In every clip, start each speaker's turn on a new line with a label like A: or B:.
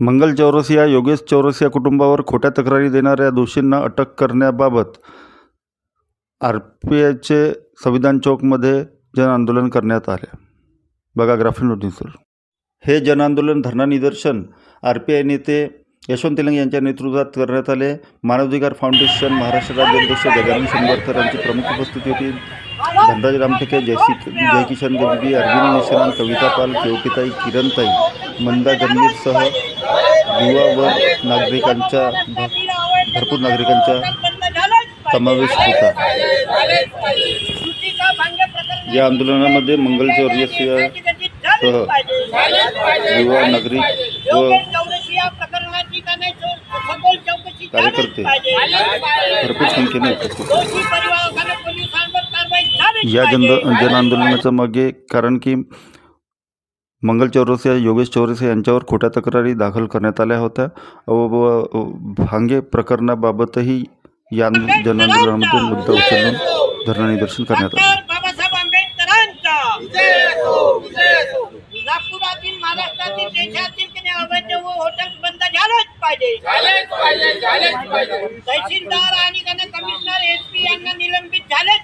A: मंगल चौरसिया योगेश चौरसिया कुटुंबावर खोट्या तक्रारी देणाऱ्या दोषींना अटक करण्याबाबत आर पी आयचे संविधान चौकमध्ये जनआंदोलन करण्यात आले. बघा ग्राफिन न्यूजवर हे जनआंदोलन धरणा निदर्शन आर पी आय नेते यशवंत तेलंग यांच्या नेतृत्वात करण्यात आले. मानवाधिकार फाउंडेशन महाराष्ट्र राज्य अध्यक्ष गजानन शंभरकर यांची प्रमुख उपस्थिती होती. धनराज रामटेके जयसी जयकिशन गजबी अरविंद निशरान कविता पाल केवकिताई किरणताई मंदा गंभीरसह युवा व नागरिकांच्या भरपूर नागरिकांचा समावेश होता. या आंदोलनामध्ये मंगल सह युवा नागरिक व कार्यकर्ते भरपूर संख्येने उपस्थित या जन जनआंदोलनाच्या मागे कारण की मंगल चौरसिया योगेश चौरसिया यांच्यावर खोट्या तक्रारी दाखल करण्यात आल्या होत्या. व व भांगे प्रकरणाबाबतही या आंदो- जनआंदोलनामध्ये मुद्दा उचलून धरणा निदर्शन करण्यात आले.
B: महाराष्ट्रातील देशातील अवैध बंद झालेच पाहिजे. तहसीलदार आणि नाही कमिशनर एस पी यांना निलंबित झालेच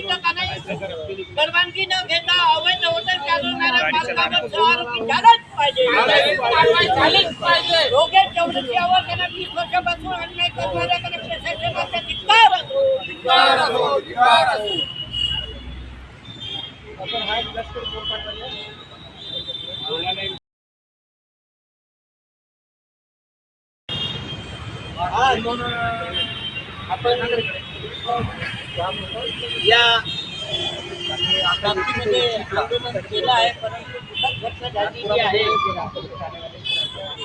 B: नाही. परवानगी न घेता अवैध हॉटेल चालवणाऱ्या मालकावर आरोपी झालाच पाहिजे. योगेश चौरसियावर त्यांना वीस वर्षापासून अन्याय करणाऱ्या का नाही प्रशासनाचा धिक्कार आपण या बाबतीमध्ये आंदोलन केलं आहे परंतु दुःखद घटना झालेली आहे.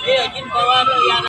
B: हे अजित पवार या